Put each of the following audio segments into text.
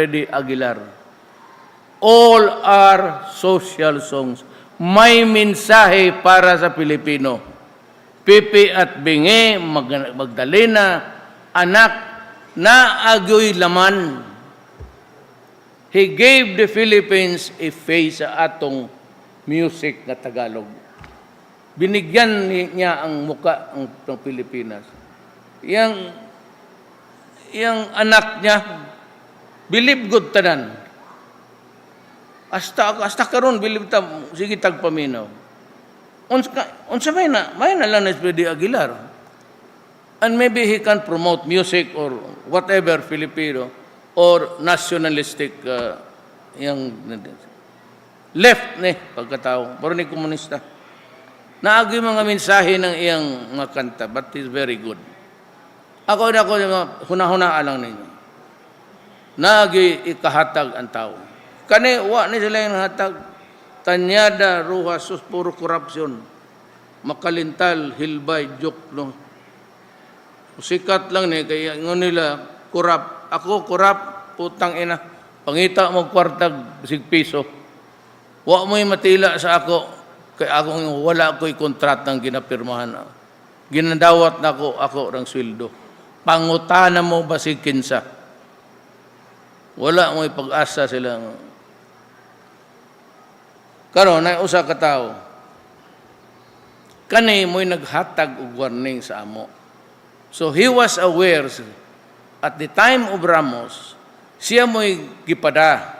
Freddy Aguilar. All are social songs. May mensahe para sa Pilipino. Pipi at Bingi, Mag- Magdalena, anak, naagoy laman. He gave the Philippines a face sa atong music na Tagalog. Binigyan ni- niya ang muka ng Pilipinas. Yang, yang anak niya, believe good tanan. Hasta hasta karon believe ta sige tagpaminaw. Unsa unsa may na may na lang Freddy Aguilar. And maybe he can promote music or whatever Filipino or nationalistic uh, yung left ni pagkatao, pero ni komunista. Naagi mga mensahe ng iyang mga kanta, but is very good. Ako na ako hunahuna lang ninyo. Nagi ikahatag ang tao. Kani wa ni sila yung hatag. Tanyada, ruha, sus, puro korupsyon. Makalintal, hilbay, joke, no. Sikat lang ni, kaya nga nila, kurap. Ako, kurap, putang ina. Pangita mo kwartag, sig piso. Wa mo'y matila sa ako, kay ako wala ko'y kontratang ginapirmahan. Ginadawat na ako, ako ng sweldo. Pangutana mo ba si kinsa? Wala mo'y pag-asa silang karon na usa ka tawo kani mo'y naghatag og warning sa amo. So he was aware at the time of Ramos siya mo'y gipada.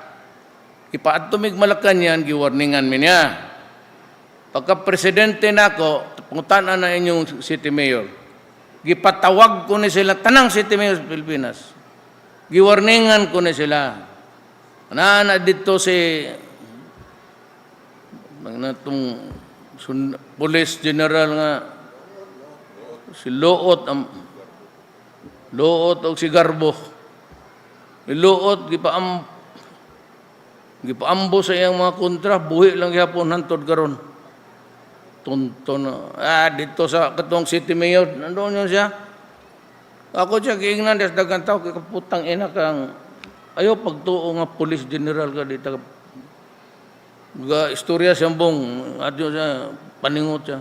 Ipaadto mig Malacañang giwarningan mi niya. Pagka presidente nako pangutanan na inyong city mayor gipatawag ko ni sila tanang city mayor sa Pilipinas giwarningan ko ni sila. Na na dito si na itong police general nga si Loot ang Loot o si Garbo. Si Loot gipaam gipaambo sa iyang mga kontra. Buhi lang gyapon hantod karon. Tunton ah dito sa katong city mayor nandoon yun siya ako siya giingnan des dagang tao kay kaputang ina kang ayo pagtuo nga police general ka dito. Ga istorya siyang bong adyo siya paningot siya.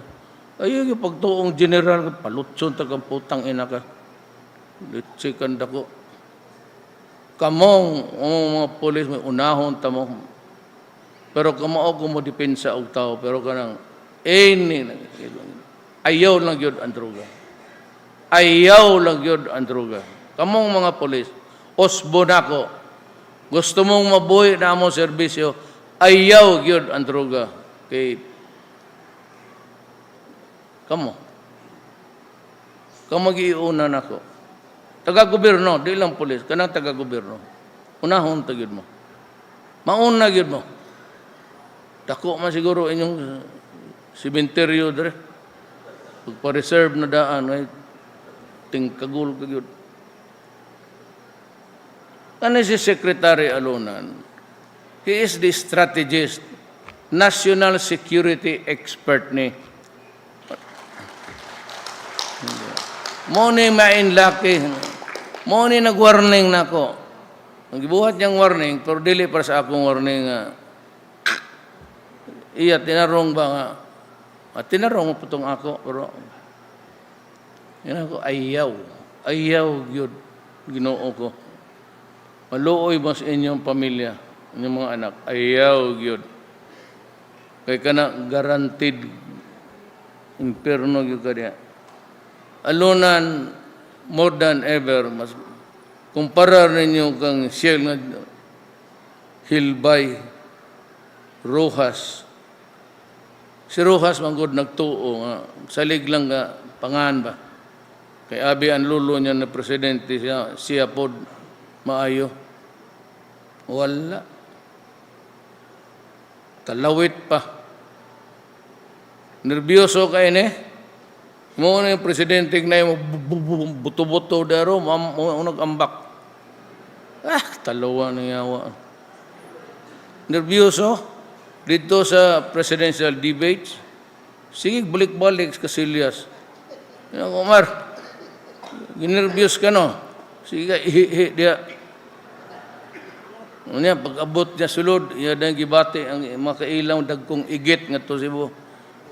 Ayo yung pagtuong general palutson tagang putang ina ka. Litsikan dako. Kamong ang mga polis may unahon tamo pero kamao ko mo depensa og tao pero kanang any ayaw lang yun ang droga ayaw lang yun ang droga kamong mga polis osbo nako gusto mong mabuhi na mo serbisyo ayaw gyud ang droga kay kamo. Kamo giuna nako taga gobyerno di lang pulis kanang taga gobyerno unahon ta gyud mo. Mauna gyud mo. Dako man siguro inyong sementeryo dire pagpa-reserve na daan ay tingkagul ka gyud Ano si Secretary Alunan? He is the strategist, national security expert ni. Mo ni mainlaki. Mo ni nag-warning na ko. Nagbuhat niyang warning, pero dili para sa akong warning nga. iya, tinarong ba nga? At tinarong mo putong ako, pero yan ako, ayaw. Ayaw, yun. Ginoo ko. Maluoy mo sa inyong pamilya, inyong mga anak. Ayaw, yun. Kaya ka na guaranteed imperno yun ka niya. Alunan, more than ever, mas kumpara ninyo kang siya nga Hilbay, Rojas. Si Rojas, manggod nagtuo nga, salig lang nga, pangan ba? Kay abi ang lulo niya na presidente siya, siya pod maayo. Wala. Talawit pa. Nervyoso ka ini. Mo na yung presidente na yung buto-buto daro, mo nag-ambak. Ah, talawa ng yawa. Nervyoso dito sa presidential debates. Sige, balik-balik ka Silyas. Yan, Omar, ginervyos ka no? Sige, ihi dia. Unya pag abot niya sulod, iya dang gibati ang makailaw dagkong igit ngadto Cebu.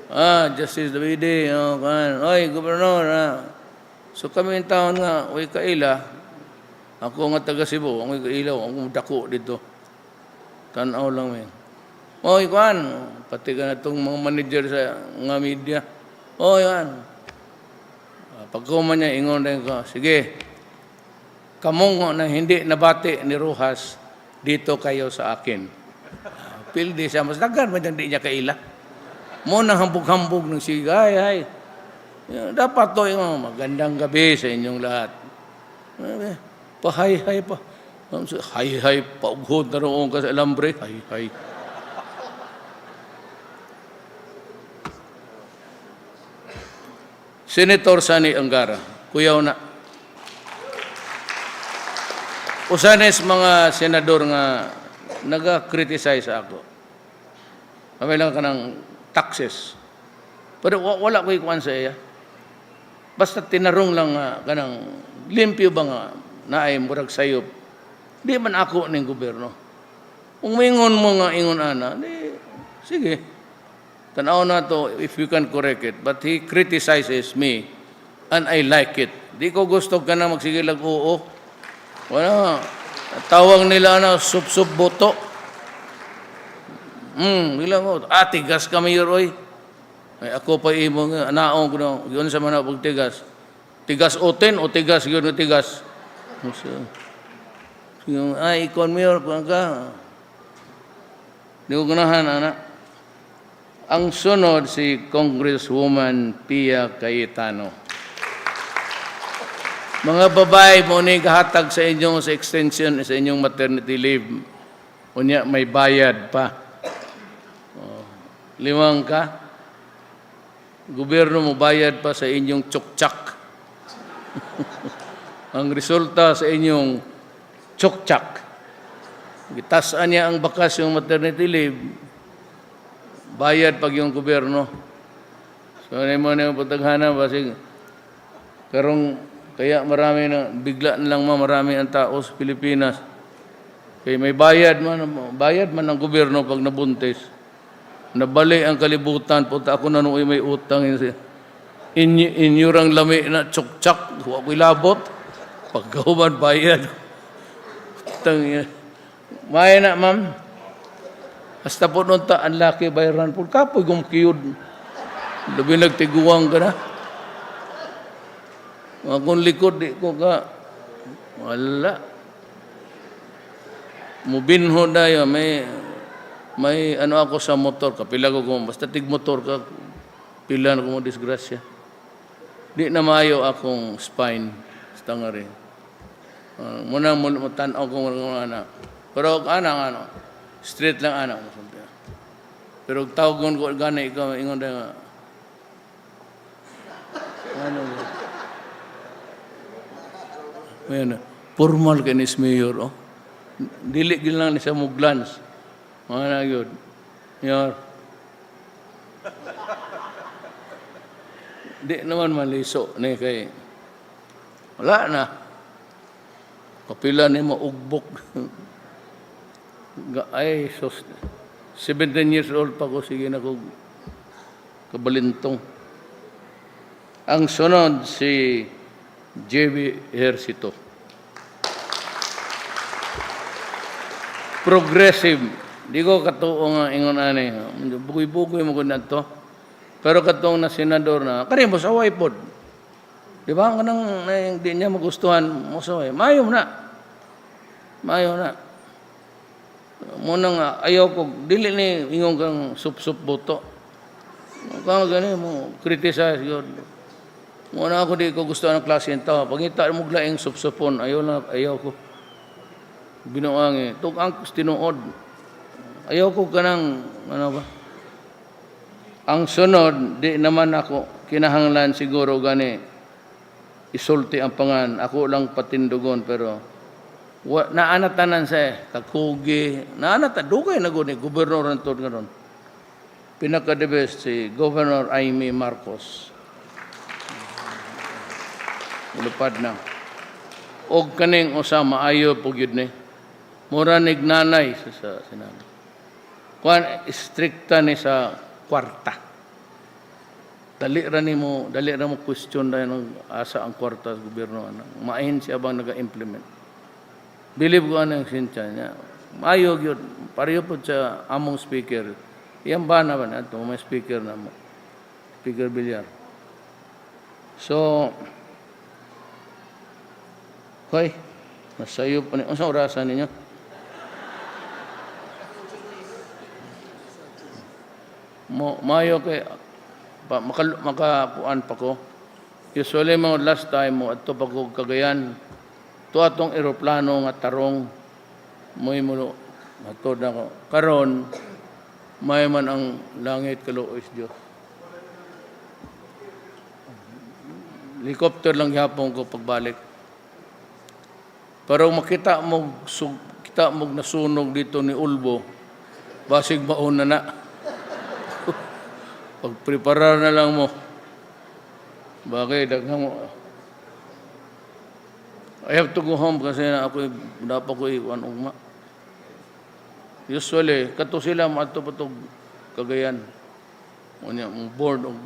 Ah, Justice Davide, oh, kan. Oy, gobernador. Ah. So kami yung taon nga, way kaila. Ako nga taga Cebu, ang way kailaw, ang dako dito. Tanaw lang men. Oy, kan. Pati ka na itong mga manager sa nga media. Oy, kan. Ah, Pagkuma niya, ingon rin ko, sige, kamong na hindi nabati ni Rojas, dito kayo sa akin. Ah, Pildi siya, mas dagan man dyan, di niya kaila. Mo na hambog-hambog ng siga, ay, Dapat to yung magandang gabi sa inyong lahat. Pahay-hay pa. Hay-hay, paughod na roon ka sa alambre. Hay-hay. Senator Sani Angara, kuyaw na. Usanes mga senador nga naga-criticize ako. Kami lang ka ng taxes. Pero wa- wala ko ikuan sa iya. Basta tinarong lang nga kanang limpyo ba nga na ay murag sayop. Di man ako ning gobyerno. Kung mingon mo nga ingon ana, di sige. Tanaw na to if you can correct it. But he criticizes me and I like it. Di ko gusto ka na magsigilag oo. Wala. Tawag nila na sup-sup boto. Hmm, bilang mo. Ah, tigas kami oy. Ay, ako pa imo nga, anaong ko na, yun sa mga pag tigas. Oten o tigas, yun na tigas. So, yung, ay, ikon mayor, kung ka. Di ko ganahan, anak. Ang sunod si Congresswoman Pia Cayetano. Mga babae mo ni kahatag sa inyong sa extension sa inyong maternity leave. Unya may bayad pa. Oh, limang ka. Gobyerno mo bayad pa sa inyong tsukchak. ang resulta sa inyong tsukchak. Gitasaan niya ang bakas yung maternity leave. Bayad pag yung gobyerno. So, ano mo na yung pataghana, basig karong kaya marami na, bigla na lang ma, marami ang tao sa Pilipinas. Kaya may bayad man, bayad man ng gobyerno pag nabuntis. Nabali ang kalibutan, punta ako na nung may utang. In, inyurang lami na tsuk-tsak, huwag ko'y labot. Pagkauban, bayad. Utang yan. Maya na, ma'am. Hasta po nung ta, ang laki bayaran po. Kapoy gumkiyod. Labi nagtiguang ka na. Akong likod, di ko ka. Wala. Mubinho dayo, may may ano ako sa motor, kapila ko kung basta tig motor ka, pila na mo disgrasya. Di na maayo akong spine, basta nga rin. Uh, muna mo tanaw ko mga anak. Pero ana ano, straight lang anak mo. Pero tawgon ko gani ikaw ingon da nga. Ano mo? Ayan, formal ka ni mayor, oh. Dili lang ni sa muglans. Mga na yun. Mayor. Di naman maliso ni kay wala na. Kapila ni mo ugbok. Ga- Ay, sos, 17 years old pa ko, sige na ko kabalintong. Ang sunod si JB Ejercito. Progressive. Di ko katuo nga ingon ani. Bugoy-bugoy mo ko na to. Pero katong na senador na, kani mo sa pod. Di ba? Kanang na, di niya magustuhan mo sa Mayo na. Mayo na. Muna nga, ayaw ko, dili ni ingon kang sup-sup boto. Kung gani mo, criticize yun. Muna ako di ko gusto ng klase ng tao. Pagita mo glaing sup-supon, ayaw na, ayaw ko. Binuang eh. Tuk ang tinuod. Ayaw ko kanang, ano ba? Ang sunod, di naman ako, kinahanglan siguro gani, isulti ang pangan. Ako lang patindugon, pero wa, naanatanan sa eh, kakugi, naanata, dugay na guni, gobernador ng tod nga Pinaka-the-best si Governor Aimee Marcos. Ulupad na. Og kaning usa maayo po gyud ni. Mura nignanay sa, sa sinabi. Kuan strikta ni sa kwarta. Dali ra ni mo, dali ra mo question ng asa ang kwarta sa gobyerno ana. Maahin siya bang naga-implement. Believe ko anang sinsya niya. Mayo gyud pareho po sa among speaker. Iyang ba na ba na ito, may speaker na mo. Speaker Villar. So, Hoy, masayo pa ni. Unsa orasan ninyo? Mo mayo kay pa, makal, makakuan pa ko. Usually mo last time mo adto pa ko. To atong eroplano nga tarong moy mo matod ako. Karon may man ang langit kaluoy Dios. Helicopter lang yapon ko pagbalik. Pero makita mo sug, kita mo nasunog dito ni Ulbo, basig mauna na. Pagpreparar na lang mo. Bagay, daghang mo. I have to go home kasi na ako dapat ko iwan ugma. Usually, kato sila maato pa tog kagayan. Unya, mo board og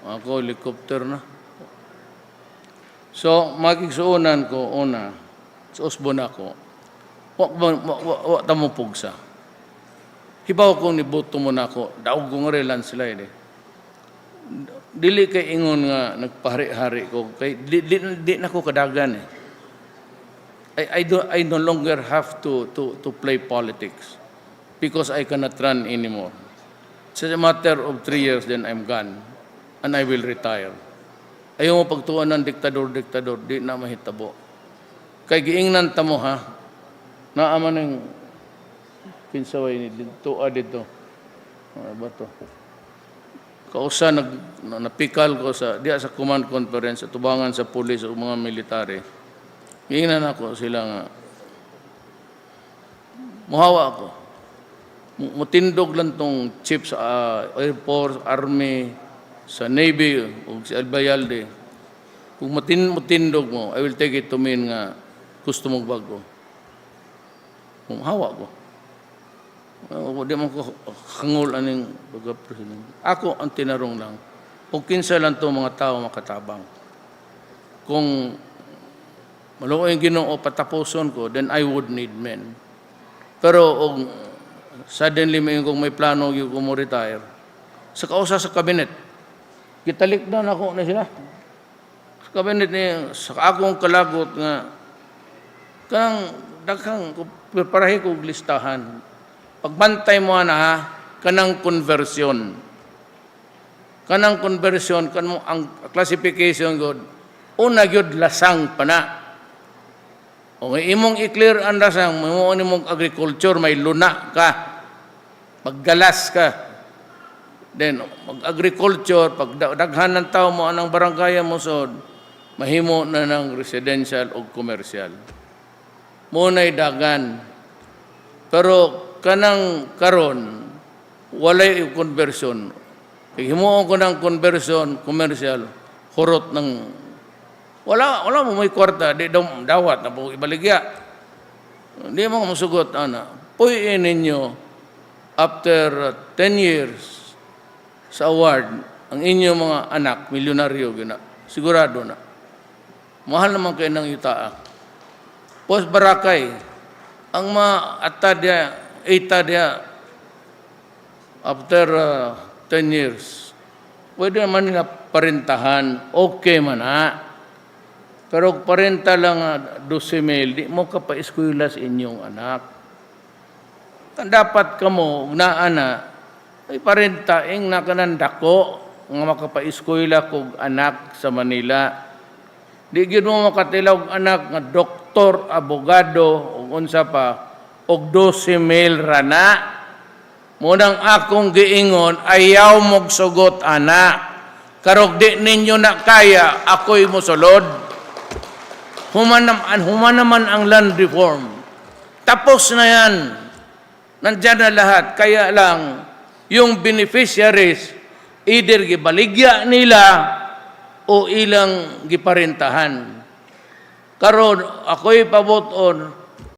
ako helicopter na. So, makigsuunan ko, una, sa usbon ako, wak wa, wa, wa, wa tamo pugsa. Hibaw kong nibuto mo na ako, daog kong relan sila eh. Dili kay ingon nga nagpahari-hari ko, kay di, di, di na ko kadagan eh. I, I, do, I no longer have to, to, to play politics because I cannot run anymore. It's a matter of three years, then I'm gone and I will retire. Ayaw mo pagtuan ng diktador-diktador, di na mahitabo. Kay giingnan ta mo ha, naaman ng kinsaway ni dito, ah, dito. Ano ba to? Kausa nag na- napikal ko sa diya sa command conference at tubangan sa pulis o mga military. Giingnan ako sila nga muhawa ako. Mu- Mutindog lang tong chief sa ah, Air Force, Army, sa Navy, o si Albayalde. Kung matin mutindog mo, I will take it to mean nga gusto mong bago. Kung hawa ko. Uh, di man ko hangol aning baga president. Ako ang tinarong lang. Kung kinsa lang to mga tao makatabang. Kung maluoy yung ginoo patapuson ko, then I would need men. Pero kung suddenly may kung may plano yung ko retire, sa kausa sa kabinet, kitalik na ako na sila. Sa kabinet ni sa akong kalagot nga kanang daghang preparahe ko og listahan. Pagbantay mo na ha, kanang conversion. Kanang conversion kan mo ang classification god una gyud lasang pa na. O nga imong i-clear ang lasang, mo ni mong agriculture may luna ka. Paggalas ka. Then, mag-agriculture, pag da- daghan ng tao mo anang barangay mo sod, mahimo na ng residential o commercial. Muna'y dagan. Pero kanang karon walay conversion. Kaya himuon ko ng conversion, commercial, hurot ng wala wala mo may kwarta di daw dawat na po ibaligya. Di mo masugot ana. Puy ninyo after uh, 10 years sa award ang inyong mga anak milyonaryo gina. Sigurado na. Mahal naman kayo ng yutaa. Pos barakay ang mga ata ita dia after uh, 10 years pwede naman nila parintahan okay man ha? Pero kung parenta lang uh, 12 mil di mo ka pa eskwela sa inyong anak. Dapat kamo na ana ay parenta ing nakanandako nga makapaeskwela kog anak sa Manila. Di mo makatilaw anak nga doktor, abogado, ug unsa pa, og 12 mil rana. Munang akong giingon, ayaw mog sugot ana. Karog di ninyo na kaya, ako'y musulod. Human naman, human naman ang land reform. Tapos na yan. Nandyan na lahat. Kaya lang, yung beneficiaries, either gibaligya nila o ilang giparentahan. karon ako'y paboton